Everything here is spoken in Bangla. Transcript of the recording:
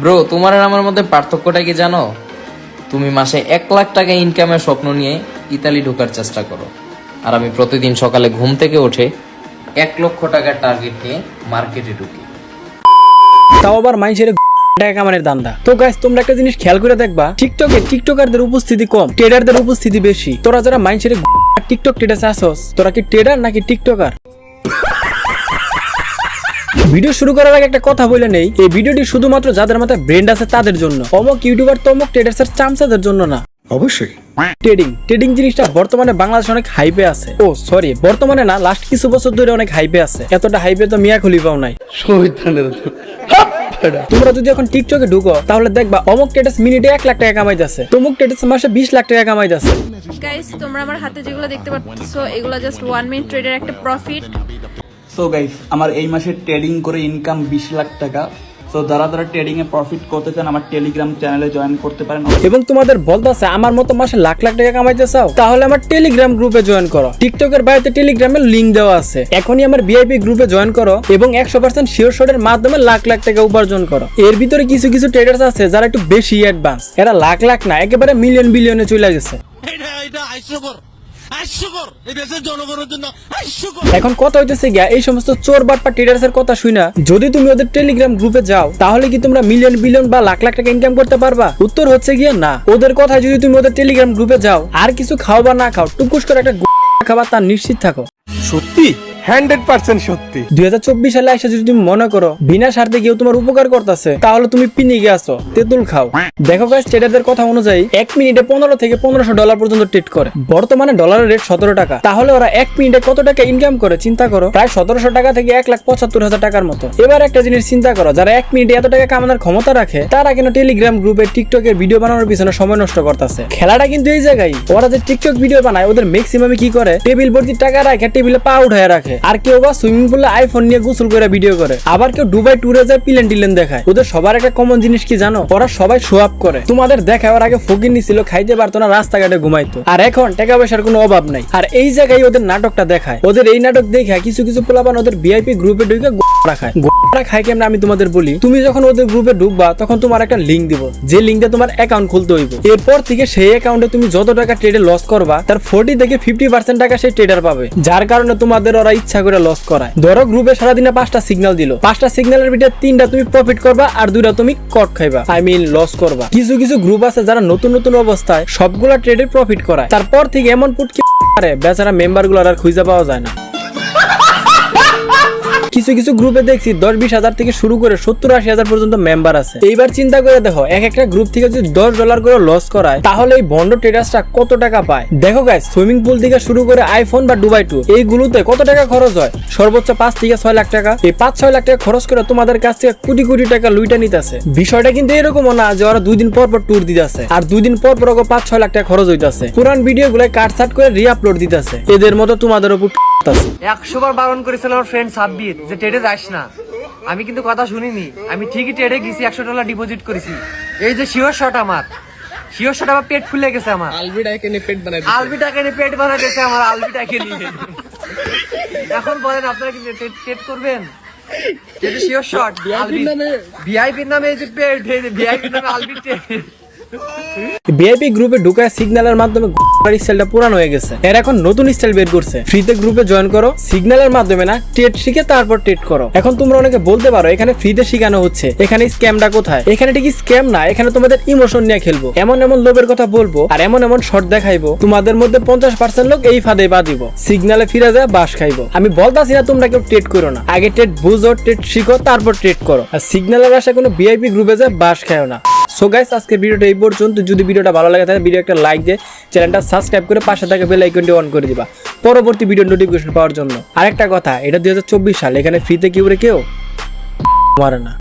ব্রো, তোমার আর আমার মধ্যে পার্থক্যটা কি জানো? তুমি মাসে এক লাখ টাকা ইনকামের স্বপ্ন নিয়ে ইতালি ঢোকার চেষ্টা করো। আর আমি প্রতিদিন সকালে ঘুম থেকে উঠে এক লক্ষ টাকার টার্গেট নিয়ে মার্কেটে ঢুকি। তাও আবার মানুষের টাকা কামানের দান্দা। তো গাইস তোমরা একটা জিনিস খেয়াল করে দেখবা টিকটকে টিকটকারদের উপস্থিতি কম ট্রেডারদের উপস্থিতি বেশি। তোরা যারা মানুষের টিকটক ট্রেডার্স আসস, তোরা কি ট্রেডার নাকি টিকটকার ভিডিও শুরু করার আগে একটা কথা বলে নেই এই ভিডিওটি শুধুমাত্র যাদের মাথায় ব্রেন্ড আছে তাদের জন্য। অমক ইউটিউবার তমক ট্রেডার্সের চামচাদের জন্য না। অবশ্যই। ট্রেডিং ট্রেডিং জিনিসটা বর্তমানে বাংলাদেশে অনেক হাইপে আছে। ও সরি বর্তমানে না লাস্ট কিছু বছর ধরে অনেক হাইপে আছে। এতটা হাইপে তো মিয়া খলিফাও নাই। তোমরা যদি এখন টিকটকে ঢুকো তাহলে দেখবা অমুক টেটাস মিনিটে এক লাখ টাকা কামাইতেছে। তমুক টেটাস মাসে বিশ লাখ টাকা কামাইতেছে। গাইস তোমরা আমার হাতে যেগুলো দেখতে পাচ্ছ এগুলো জাস্ট ওয়ান মিনিট ট্রেডের একটা প্রফিট সো গাইস আমার এই মাসে ট্রেডিং করে ইনকাম বিশ লাখ টাকা। সো যারা যারা ট্রেডিং এ প্রফিট করতে চান আমার টেলিগ্রাম চ্যানেলে জয়েন করতে পারেন। এবং তোমাদের বলতেছে আমার মতো মাসে লাখ লাখ টাকা কামাইতে চাও? তাহলে আমার টেলিগ্রাম গ্রুপে জয়েন করো। টিকটকের বাইরে টেলিগ্রামের লিঙ্ক দেওয়া আছে। এখনই আমার ভিআইপি গ্রুপে জয়েন করো এবং একশো পার্সেন্ট শিওর শটের মাধ্যমে লাখ লাখ টাকা উপার্জন করো। এর ভিতরে কিছু কিছু ট্রেডার্স আছে যারা একটু বেশি অ্যাডভান্স এরা লাখ লাখ না একেবারে মিলিয়ন বিলিয়নে চলে গেছে। এটা এটা এখন কথা হইতেছে গিয়া এই সমস্ত চোর বাটপা ট্রেডার্সের কথা শুনা যদি তুমি ওদের টেলিগ্রাম গ্রুপে যাও তাহলে কি তোমরা মিলিয়ন বিলিয়ন বা লাখ লাখ টাকা ইনকাম করতে পারবা? উত্তর হচ্ছে গিয়ে না। ওদের কথায় যদি তুমি ওদের টেলিগ্রাম গ্রুপে যাও আর কিছু খাও বা না খাও টুকুস করে একটা খাবার তার নিশ্চিত থাকো। সত্যি? হান্ড্রেড পার্সেন্ট সত্যি। দুই হাজার চব্বিশ সালে যদি তুমি মনে করো, বিনা স্বার্থে কেউ তোমার উপকার করতেছে, তাহলে তুমি গেছো তেঁতুল খাও। দেখো গাইস ট্রেডারদের কথা অনুযায়ী এক মিনিটে পনেরো থেকে পনেরোশো ডলার পর্যন্ত ট্রেড করে। বর্তমানে ডলারের রেট সতেরো টাকা। তাহলে ওরা এক মিনিটে কত টাকা ইনকাম করে, চিন্তা করো, প্রায় সতেরোশো টাকা থেকে এক লাখ পঁচাত্তর হাজার টাকার মতো। এবার একটা জিনিস চিন্তা করো, যারা এক মিনিটে এত টাকা কামানোর ক্ষমতা রাখে, তারা কেন টেলিগ্রাম গ্রুপে টিকটকের ভিডিও বানানোর পিছনে সময় নষ্ট করতেছে? খেলাটা কিন্তু এই জায়গায়। ওরা যে টিকটক ভিডিও বানায়, ওদের ম্যাক্সিমামে কি করে? টেবিল ভর্তি টাকা রাখে টেবিলে পা উঠায় রাখে। আর কেউ বা সুইমিং পুলে আইফোন নিয়ে গোসল করে ভিডিও করে। আবার কেউ দুবাই ট্যুরে যায় পিলেন টিলেন দেখায়। ওদের সবার একটা কমন জিনিস কি জানো? ওরা সবাই শো আপ করে। তোমাদের দেখায় ওর আগে ফকির নিছিল খাইতে পারতো না, রাস্তাঘাটে ঘুমাইতো। আর এখন টাকা পয়সার কোনো অভাব নাই। আর এই জায়গায় ওদের নাটকটা দেখায়। ওদের এই নাটক দেখে কিছু কিছু পোলাপান ওদের ভিআইপি গ্রুপে ঢুকে গোড়া খায় গোড়া খায় কেমন আমি তোমাদের বলি? তুমি যখন ওদের গ্রুপে ঢুকবা, তখন তোমার একটা লিঙ্ক দিব। যে লিঙ্কে তোমার অ্যাকাউন্ট খুলতে হইব। এরপর থেকে সেই অ্যাকাউন্টে তুমি যত টাকা ট্রেডে লস করবা, তার ফোর্টি থেকে ফিফটি পার্সেন্ট টাকা সেই ট্রেডার পাবে। যার কারণে তোমাদের ওরা ইচ্ছা করে লস করায়। ধরো গ্রুপে সারাদিনে পাঁচটা সিগন্যাল দিল। পাঁচটা সিগন্যালের ভিতরে তিনটা তুমি প্রফিট করবা আর দুইটা তুমি কট খাইবা। আই মিন লস করবা। কিছু কিছু গ্রুপ আছে যারা নতুন নতুন অবস্থায় সবগুলা ট্রেডে প্রফিট করায়। তারপর থেকে এমন পুটকি বেচারা মেম্বারগুলো আর খুঁজে পাওয়া যায় না। কিছু কিছু গ্রুপে দেখছি দশ বিশ হাজার থেকে শুরু করে সত্তর আশি হাজার পর্যন্ত মেম্বার আছে। এইবার চিন্তা করে দেখো, এক একটা গ্রুপ থেকে যদি দশ ডলার করে লস করায়, তাহলে এই বন্ড ট্রেডার্সটা কত টাকা পায়? দেখো গাই সুইমিং পুল থেকে শুরু করে আইফোন বা ডুবাই টু এইগুলোতে কত টাকা খরচ হয়? সর্বোচ্চ পাঁচ থেকে ছয় লাখ টাকা। এই পাঁচ ছয় লাখ টাকা খরচ করে তোমাদের কাছ থেকে কোটি কোটি টাকা লুইটা নিতেছে। বিষয়টা কিন্তু এরকমও না যে ওরা দুই দিন পর পর ট্যুর দিতেছে আর দুই দিন পর পর ওকে পাঁচ ছয় লাখ টাকা খরচ হইতাছে। পুরান ভিডিও গুলো কাট সাট করে রিআপলোড দিতেছে। এদের মতো তোমাদের উপর একশো বার বারণ করেছিল আমার ফ্রেন্ড সাব্বির। যে ট্রেডে যাস না। আমি কিন্তু কথা শুনিনি। আমি ঠিকই ট্রেডে গেছি একশো ডলার ডিপোজিট করেছি। এই যে শিওর শট আমার। শিওর শট আমার পেট ফুলে গেছে আমার। আলবিটাকে নিয়ে পেট বানাই আলবিটাকে নিয়ে পেট বানাই দিয়েছে আমার আলবিটাকে নিয়ে এখন বলেন আপনারা কি ট্রেড করবেন? শিওর শট ভিআইপির নামে এই যে পেট ভিআইপির নামে আলবি ভিআইপি গ্রুপে ঢুকায় সিগন্যালের মাধ্যমে স্টাইলটা পুরানো হয়ে গেছে। এর এখন নতুন স্টাইল বের করছে। ফ্রিতে গ্রুপে জয়েন করো সিগন্যালের মাধ্যমে না ট্রেড শিখে তারপর ট্রেড করো। এখন তোমরা অনেকে বলতে পারো, এখানে ফ্রিতে শেখানো হচ্ছে। এখানে স্ক্যামটা কোথায়? এখানে ঠিকই স্ক্যাম না, এখানে তোমাদের ইমোশন নিয়ে খেলব। এমন এমন লোভের কথা বলব, আর এমন এমন শর্ট দেখাইবো, তোমাদের মধ্যে পঞ্চাশ পার্সেন্ট লোক এই ফাঁদে পা দিব। সিগন্যালে ফিরে যায়, বাস খাইবো। আমি বলতাছি না, তোমরা কেউ ট্রেড করো না। আগে ট্রেড বুঝো ট্রেড শিখো, তারপর ট্রেড করো। আর সিগন্যালের আশায় কোনো ভিআইপি গ্রুপে যায়, বাস খায়ও না। সো গাইস আজকে ভিডিওটা এই পর্যন্ত। যদি ভিডিওটা ভালো লাগে, তাহলে ভিডিও একটা লাইক দিয়ে চ্যানেলটা সাবস্ক্রাইব করে পাশে থাকা বেল আইকনটি অন করে দিবা। পরবর্তী ভিডিও নোটিফিকেশন পাওয়ার জন্য। আরেকটা কথা, এটা দু হাজার চব্বিশ সাল, এখানে ফ্রিতে কি করে কেউ? মারে না।